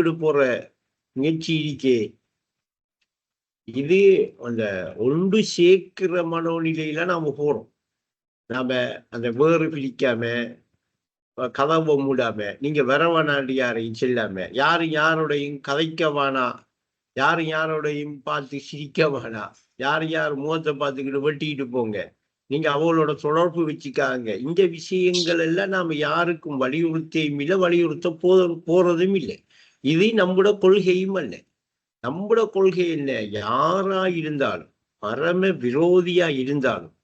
வீடு போற முயற்சி இருக்கே. இது அந்த ஒன்று சேர்க்கிற மனோநிலையில நாம போறோம். நாம அந்த வேறு பிடிக்காம கதவை மூடாம நீங்க வரவானாண்டு யாரையும் செல்லாம யாரு யாரோடையும் கதைக்க வேணா யாரு யாரோடையும் பார்த்து சிரிக்க வேணா யார் யார் முகத்தை பார்த்துக்கிட்டு வெட்டிக்கிட்டு போங்க நீங்க அவளோட தொடர்பு வச்சுக்காங்க. இந்த விஷயங்கள் எல்லாம் நாம யாருக்கும் வலியுறுத்தையும் இல்லை வலியுறுத்த போ போறதும் இல்லை. இது நம்முட கொள்கையும் அல்ல. நம்முட கொள்கை என்ன? யாரா இருந்தாலும் பரம விரோதியா இருந்தாலும்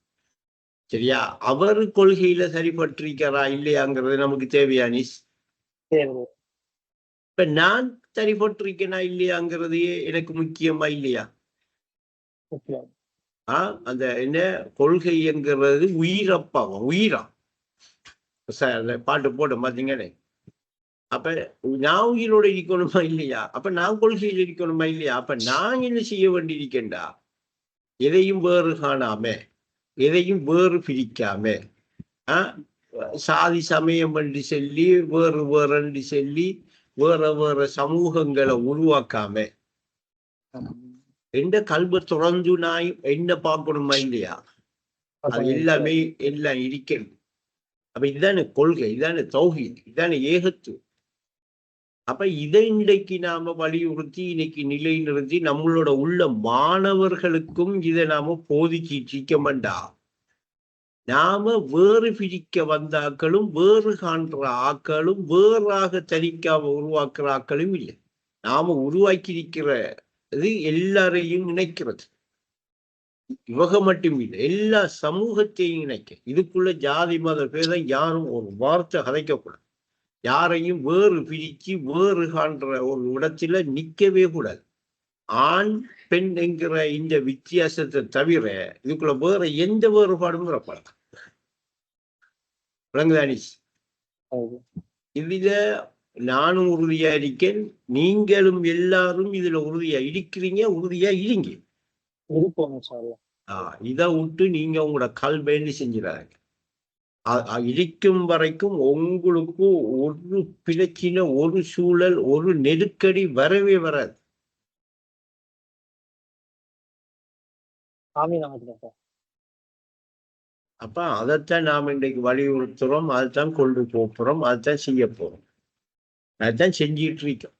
சரியா? அவர் கொள்கையில சரிபட்டிருக்கிறா இல்லையாங்கிறது நமக்கு தேவையானிஸ் சரி இப்ப நான் சரிபட்டிருக்கேனா இல்லையாங்கிறது எனக்கு முக்கியமா இல்லையா? முக்கியம். ஆ அந்த என்ன? கொள்கைங்கிறது உயிரப்பாவும் உயிரா? பாட்டு போட்டு பார்த்தீங்கன்னு அப்ப நான் உயிரோட இருக்கணுமா இல்லையா? அப்ப நான் கொள்கையில் இருக்கணுமா இல்லையா? அப்ப நான் என்ன செய்ய வேண்டியிருக்கேன்டா எதையும் வேறு காணாம எதையும் வேறு பிரிக்காம ஆ? சாதி சமயம் என்று சொல்லி வேறு வேறென்று சொல்லி வேற வேற சமூகங்களை உருவாக்காம எந்த கல்வி தொடர்ந்து நான் என்ன பார்க்கணுமா இல்லையா? அது எல்லாமே எல்லாம் இருக்கிறது அப்ப இதுதானே கொள்கை இதானே தௌஹி இதானே ஏகத்து அப்ப இதை இன்றைக்கு நாம வலியுறுத்தி இன்னைக்கு நிலைநிறுத்தி நம்மளோட உள்ள மாணவர்களுக்கும் இதை நாம போதிச்சிட்டு இருக்க நாம வேறு பிரிக்க வந்த ஆக்களும் வேறு காண்ற ஆக்களும் வேறாக தனிக்காம உருவாக்குற ஆக்களும் இல்லை. நாம உருவாக்கி இருக்கிற இது எல்லாரையும் இணைக்கிறது. இவக மட்டும் இல்லை எல்லா சமூகத்தையும் இணைக்க. இதுக்குள்ள ஜாதி மத பேதம் யாரும் ஒரு வார்த்தை கதைக்கக்கூடாது. யாரையும் வேறு பிரிச்சு வேறு காண்ற ஒரு இடத்துல நிக்கவே கூடாது. ஆண் பெண் என்கிற இந்த வித்தியாசத்தை தவிர இதுக்குள்ள வேற எந்த வேறுபாடும் விளங்குதானிஸ். இதுல நானும் உறுதியா இருக்கேன். நீங்களும் எல்லாரும் இதுல உறுதியா இருக்கிறீங்க உறுதியா இருங்க. இருப்போம் இதை விட்டு நீங்க உங்களோட கல்வேன்னு செஞ்சிடாங்க இருக்கும் வரைக்கும் உங்களுக்கு ஒரு பிரச்சனை ஒரு சூழல் ஒரு நெருக்கடி வரவே வராது. அப்ப அதைத்தான் நாம் இன்றைக்கு வலியுறுத்துறோம் அதைத்தான் கொண்டு போறோம் அதைத்தான் செய்ய போறோம். அதைத்தான் செஞ்சிட்டு இருக்கோம்.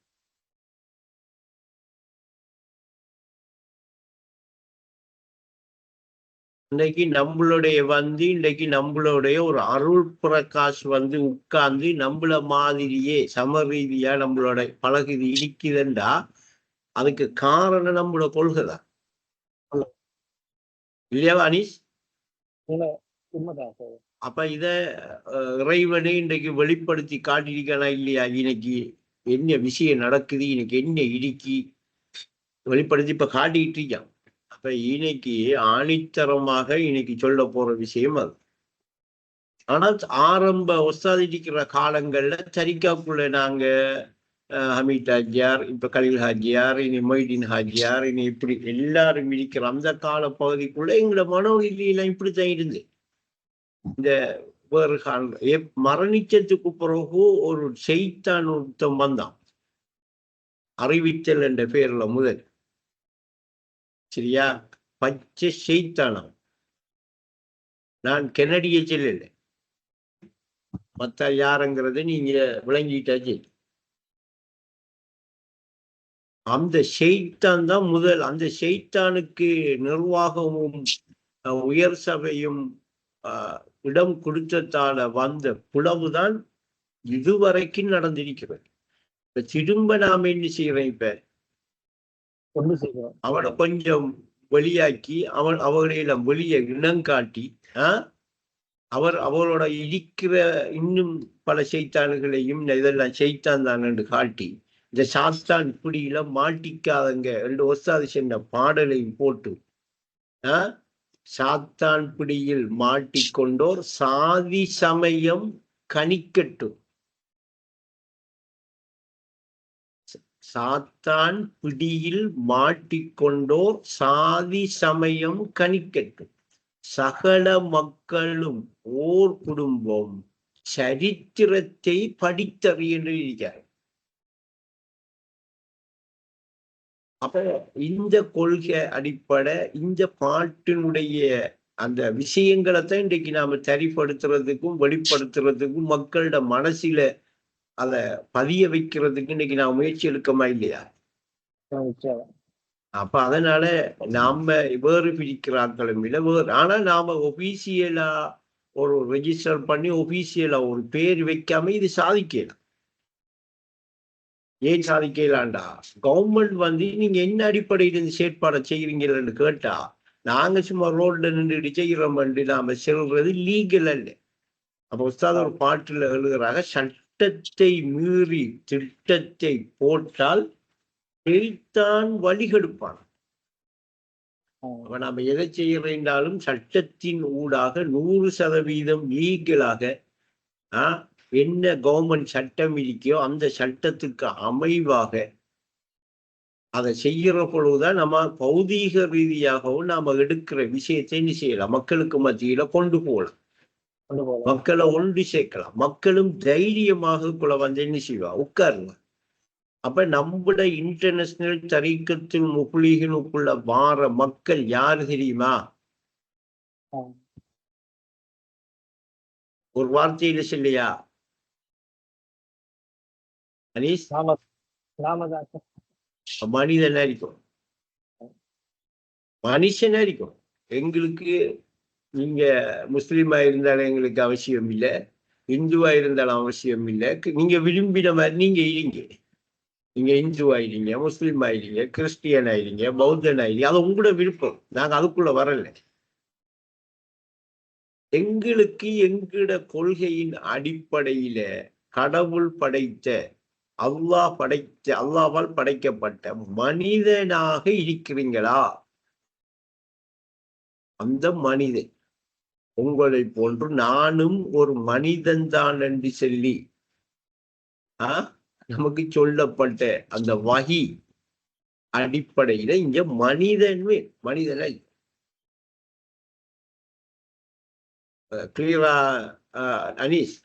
இன்னைக்கு நம்மளுடைய வந்து இன்னைக்கு நம்மளுடைய ஒரு அருள் பிரகாஷ் வந்து உட்கார்ந்து நம்மள மாதிரியே சமரீதியா நம்மளோட பழகுது இருக்குதுண்டா அதுக்கு காரணம் நம்மளோட கொள்கை தான். இல்லையா அனீஸ் உண்மை உண்மைதான் சார். அப்ப இத இறைவனே இன்றைக்கு வெளிப்படுத்தி காட்டியிருக்கானா இல்லையா? இன்னைக்கு என்ன விஷயம் நடக்குது? இன்னைக்கு என்ன இடிக்கி? வெளிப்படுத்தி இப்ப காட்டிட்டு இருக்கான். அப்ப இன்னைக்கு ஆணித்தரமாக இன்னைக்கு சொல்ல போற விஷயம் அது. ஆனா ஆரம்ப ஒசாதிக்கிற காலங்கள்ல சரிக்காக்குள்ள நாங்க ஹமீத் ஹாஜியார் இப்ப கலில் ஹாஜியார் இனி மொய்தீன் ஹாஜியார் இனி இப்படி எல்லாரும் இருக்கிற அந்த கால பகுதிக்குள்ள எங்களோட மனோநிலையெல்லாம் இப்படித்தான் இருந்து இந்த வேறு கால மரணிச்சத்துக்கு மரணிச்சதுக்கு பிறகு ஒரு செய்தான் ஒருத்தன் வந்தான். அறிவித்தல் என்ற பெயர்ல முதல். சரியா பச்சை செய்தானம் நான் கெனடிய செல்லல மத்த யாருங்கிறத நீங்க விளங்கிட்டாச்சு அந்த செய்தான் தான் முதல் அந்த செய்தானுக்கு நிர்வாகமும் உயர் சபையும் அஹ், இடம் கொடுத்ததால வந்த புலவுதான் இதுவரைக்கும் நடந்திருக்கிறது இப்ப திரும்ப நாம என்ன செய்யறோம் இப்ப கொண்டு செய்கிறோம் அவனை கொஞ்சம் வெளியாக்கி அவன் அவர்களையெல்லாம் வெளியே இனங்காட்டி ஆஹ் அவர் அவரோட இருக்கிற இன்னும் பல செய்தான்களையும் இதெல்லாம் செய்தான் தான் என்று காட்டி இந்த சாஸ்தான் பிடியில மாட்டிக்காதங்க ரெண்டு ஒசாது சென்ற பாடலையும் போட்டு சாத்தான் பிடியில் மாட்டிக்கொண்டோர் சாதி சமயம் கணிக்கட்டும் சாத்தான் பிடியில் மாட்டிக்கொண்டோ சாதி சமயம் கணிக்கட்டும் சகல மக்களும் ஓர் குடும்பம் சரித்திரத்தை படித்தறியிருக்கிறார் அப்ப இந்த கொள்கை அடிப்படை இந்த பாட்டினுடைய அந்த விஷயங்களை தான் இன்றைக்கு நாம சரிப்படுத்துறதுக்கும் வெளிப்படுத்துறதுக்கும் மக்களோட மனசில அத பதிய வைக்கிறதுக்கு இன்னைக்கு நான் முயற்சி எடுக்கமா இல்லையா? அப்ப அதனால நாம வேறு பிரிக்கிறார்களும் இல்லை வேறு ஆனா நாம ஒபிசியலா ஒரு ரெஜிஸ்டர் பண்ணி ஒபிசியலா ஒரு பேர் வைக்காம இது சாதிக்கலாம். ஏன் சாதிக்கலாண்டா கவர்மெண்ட் வந்து நீங்க என்ன அடிப்படையில் இந்த செயற்பாடை செய்கிறீங்கன்னு கேட்டா நாங்க சும்மா ரோட்ல நின்றுட்டு செய்கிறோம் நாம செல்றது லீகல் அல்ல. அப்ப உஸ்தாத ஒரு பாட்டுல எழுதுறாங்க சட்டத்தை மீறி திட்டத்தை போட்டால் தான் வழிகெடுப்பான். நாம எதை செய்யறேன்றாலும் சட்டத்தின் ஊடாக நூறு சதவீதம் லீகலாக ஆஹ் என்ன கவர்மெண்ட் சட்டம் இருக்கோ அந்த சட்டத்துக்கு அமைவாக அதை செய்கிற பொழுதுதான் நம்ம பௌதீக ரீதியாகவும் நாம எடுக்கிற விஷயத்தை என்ன செய்யலாம்? மக்களுக்கு மத்தியில கொண்டு போகலாம். மக்களை ஒன்று சேர்க்கலாம். மக்களும் தைரியமாக கூட வந்து என்ன செய்வா? உட்காருங்க. அப்ப நம்முட இன்டர்நேஷனல் தரீக்கத்தில் முகுலிகளுக்குள்ள வார மக்கள் யாரு தெரியுமா. ஒரு வார்த்தையில சொல்லியா? அனீஸ் மனிதனா இருக்கும் மனுஷனா இருக்கும் எங்களுக்கு நீங்க முஸ்லீமாக இருந்தாலும் எங்களுக்கு அவசியம் இல்லை இந்துவா இருந்தாலும் அவசியம் இல்லை நீங்க விரும்பின மாதிரி நீங்க இருங்க. நீங்க இந்து ஆயிடுங்க முஸ்லீம் ஆயிடுங்க கிறிஸ்டியன் ஆயிடுங்க பௌத்தன் ஆயிடுங்க அது உங்களோட விருப்பம். நாங்க அதுக்குள்ள வரலை. எங்களுக்கு எங்களோட கொள்கையின் அடிப்படையில கடவுள் படைத்த அல்லாஹ் படைத்த அல்லாவால் படைக்கப்பட்ட மனிதனாக இருக்கிறீங்களா? அந்த மனிதன். உங்களை போன்று நானும் ஒரு மனிதன் தான் என்று சொல்லி ஆ? நமக்கு சொல்லப்பட்ட அந்த வகி அடிப்படையில இங்க மனிதன்மே மனிதனை கிளியரா அனீஷ்?